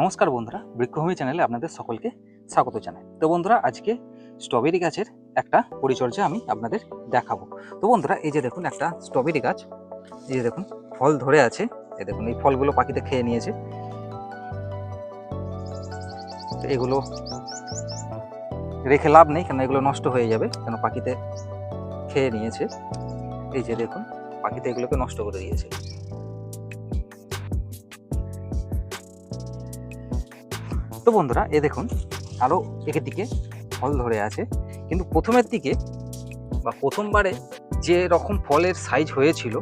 নমস্কার বন্ধুরা, বৃক্ষভূমি চ্যানেলে আপনাদের সকলকে স্বাগত জানাই। তো বন্ধুরা, আজকে স্ট্রবেরি গাছের একটা পরিচর্যা আমি আপনাদের দেখাবো। তো বন্ধুরা, এই যে দেখুন একটা স্ট্রবেরি গাছ, এই যে দেখুন, ফল ধরে আছে। এই দেখুন, এই ফলগুলো পাখিতে খেয়ে নিয়েছে। তো এগুলো রেখে লাভ নেই কেন এগুলো নষ্ট হয়ে যাবে, কেন পাখিতে খেয়ে নিয়েছে। এই যে দেখুন, পাখিতে এগুলোকে নষ্ট করে দিয়েছে। তো বন্ধুরা, এ দেখুন আরও একের দিকে ফল ধরে আছে। কিন্তু প্রথমের দিকে বা প্রথমবারে যে রকম ফলের সাইজ হয়েছিল,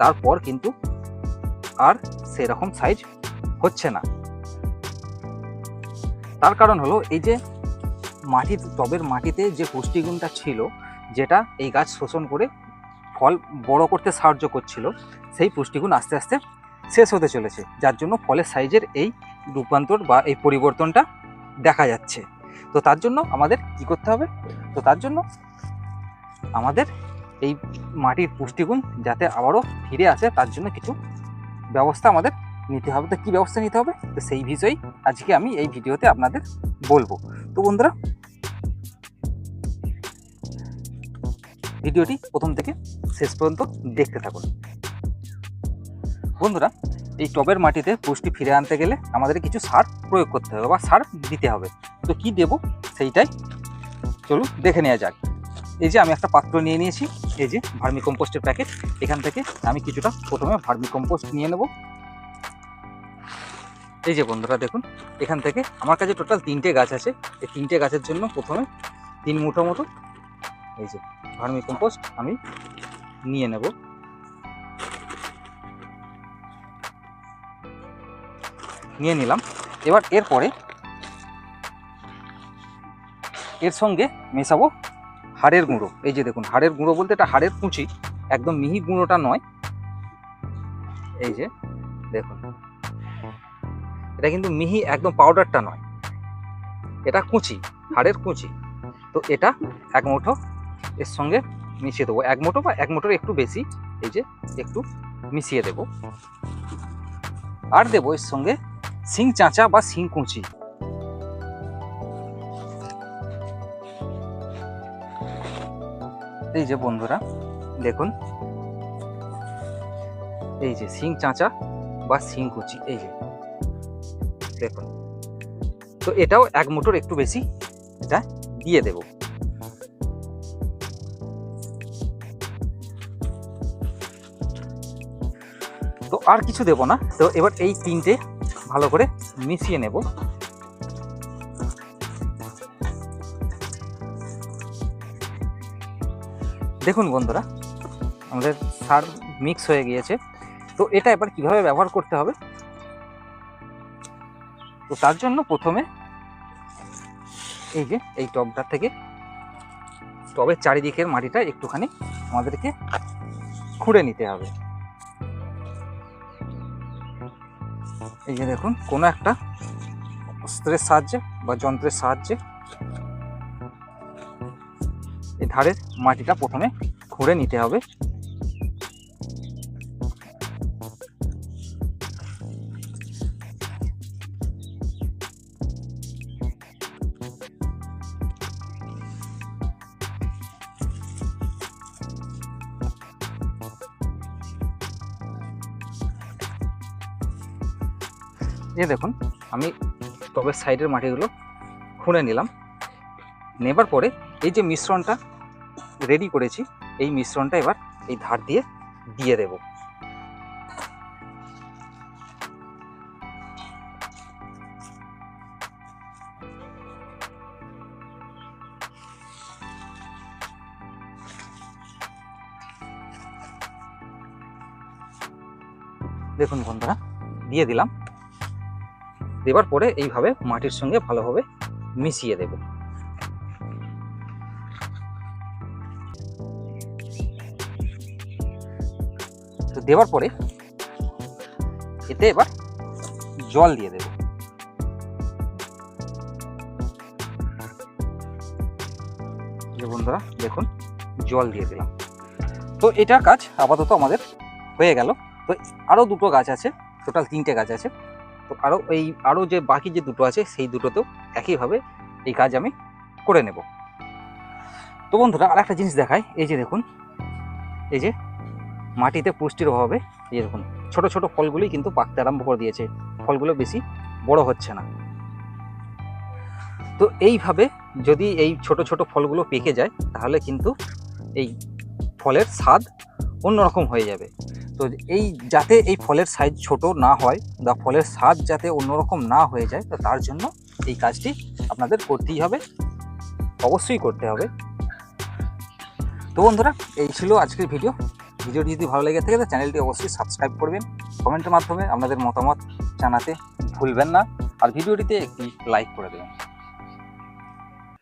তারপর কিন্তু আর সেরকম সাইজ হচ্ছে না। তার কারণ হলো, এই যে মাটির টবের মাটিতে যে পুষ্টিগুণটা ছিল, যেটা এই গাছ শোষণ করে ফল বড় করতে সাহায্য করছিল, সেই পুষ্টিগুণ আস্তে আস্তে শেষ হতে চলেছে, যার জন্য ফলের সাইজের এই রূপান্তর বা এই পরিবর্তনটা দেখা যাচ্ছে। তো তার জন্য আমাদের কি করতে হবে? তো তার জন্য আমাদের এই মাটির পুষ্টিগুণ যাতে আবারও ফিরে আসে, তার জন্য কিছু ব্যবস্থা আমাদের নিতে হবে। তো কী ব্যবস্থা নিতে হবে? তো সেই বিষয়েই আজকে আমি এই ভিডিওতে আপনাদের বলব। তো বন্ধুরা, ভিডিওটি প্রথম থেকে শেষ পর্যন্ত দেখতে থাকুন। বন্ধুরা, এই টবের মাটিতে পুষ্টি ফিরে আনতে গেলে আমাদের কিছু সার প্রয়োগ করতে হবে বা সার দিতে হবে। তো কি দেব? সেইটাই। চলুন দেখে নেওয়া যাক। এই যে আমি একটা পাত্র নিয়ে নিয়েছি, এই যে ভার্মি কম্পোস্টের প্যাকেট। এখান থেকে আমি কিছুটা প্রথমে ভার্মি কম্পোস্ট নিয়ে নেব। এই যে বন্ধুরা, দেখুন, এখান থেকে আমার কাছে টোটাল তিনটে গাছ আছে। এই তিনটে গাছের জন্য প্রথমে তিন মুঠো মতো, এই যে ভার্মি কম্পোস্ট আমি নিয়ে নেব। নিয়ে নিলাম। এবার এরপরে এর সঙ্গে মেশাবো হাড়ের গুঁড়ো। এই যে দেখুন, হাড়ের গুঁড়ো বলতে এটা হাড়ের কুচি, একদম মিহি গুঁড়োটা নয়। এই যে দেখুন, এটা কিন্তু মিহি একদম পাউডারটা নয়। এটা কুচি, হাড়ের কুচি। তো এটা এক মুঠো এর সঙ্গে মিশিয়ে দেবো। এক মুঠো বা এক মুঠোর একটু বেশি, এই যে একটু মিশিয়ে দেবো। আর দেবো এর সঙ্গে সিং চাঁচা বা সিং কুচি। এই যে বন্ধুরা, দেখুন। এই যে সিং চাঁচা বা সিং কুচি, এই যে। দেখুন। তো এটাও এক মুঠোর একটু বেশি এটা দিয়ে দেব। তো আর কিছু দেব না। তো এবার এই তিনটে ভালো করে মিশিয়ে নেব। দেখুন বন্ধুরা, আমাদের সার মিক্স হয়ে গিয়েছে। তো এটা এবার কীভাবে ব্যবহার করতে হবে? তো তার জন্য প্রথমে এই যে, এই টবটা থেকে টবের চারিদিকের মাটিটা একটুখানি আমাদেরকে খুঁড়ে নিতে হবে। এই যে দেখুন, কোনো একটা অস্ত্রের সাহায্যে বা যন্ত্রের সাহায্যে এই ধারের মাটিটা প্রথমে খুঁড়ে নিতে হবে। এই দেখুন, আমি টবের সাইডের মাটিগুলো খুঁড়ে নিলাম। নেবার পরে এই যে মিশ্রণটা রেডি করেছি, এই মিশ্রণটা এবার এই ধার দিয়ে দিয়ে দেব। দেখুন বন্ধুরা, দিয়ে দিলাম। দেবার পরে এইভাবে মাটির সঙ্গে ভালোভাবে মিশিয়ে দেব। তো দেওয়ার পরে এতে এবার জল দিয়ে দেব। বন্ধুরা, দেখুন, জল দিয়ে দিলাম। তো এটার কাজ আপাতত আমাদের হয়ে গেল। তো আরও দুটো গাছ আছে, টোটাল তিনটে গাছ আছে। তো আরও এই আরও যে বাকি যে দুটো আছে, সেই দুটোতেও একইভাবে এই কাজ আমি করে নেব। তো বন্ধুরা আর একটা জিনিস দেখায় এই যে দেখুন, এই যে মাটিতে পুষ্টির অভাবে, এই যে দেখুন, ছোটো ছোটো ফলগুলি কিন্তু পাকতে আরম্ভ করে দিয়েছে। ফলগুলো বেশি বড় হচ্ছে না। তো এইভাবে যদি এই ছোট ছোট ফলগুলো পেকে যায়, তাহলে কিন্তু এই ফলের স্বাদ অন্যরকম হয়ে যাবে। তো এই যাতে এই ফলের সাইজ ছোট না হয় বা ফলের স্বাদ যাতে অন্যরকম না হয়ে যায়, তো তার জন্য এই কাজটি আপনাদের করতেই হবে। অবশ্যই করতে হবে। তো বন্ধুরা, এই ছিল আজকের ভিডিও। ভিডিওটি যদি ভালো লেগে থাকে, তো চ্যানেলটি অবশ্যই সাবস্ক্রাইব করবেন। কমেন্টের মাধ্যমে আপনাদের মতামত জানাতে ভুলবেন না। আর ভিডিওটিতে একটি লাইক করে দেবেন।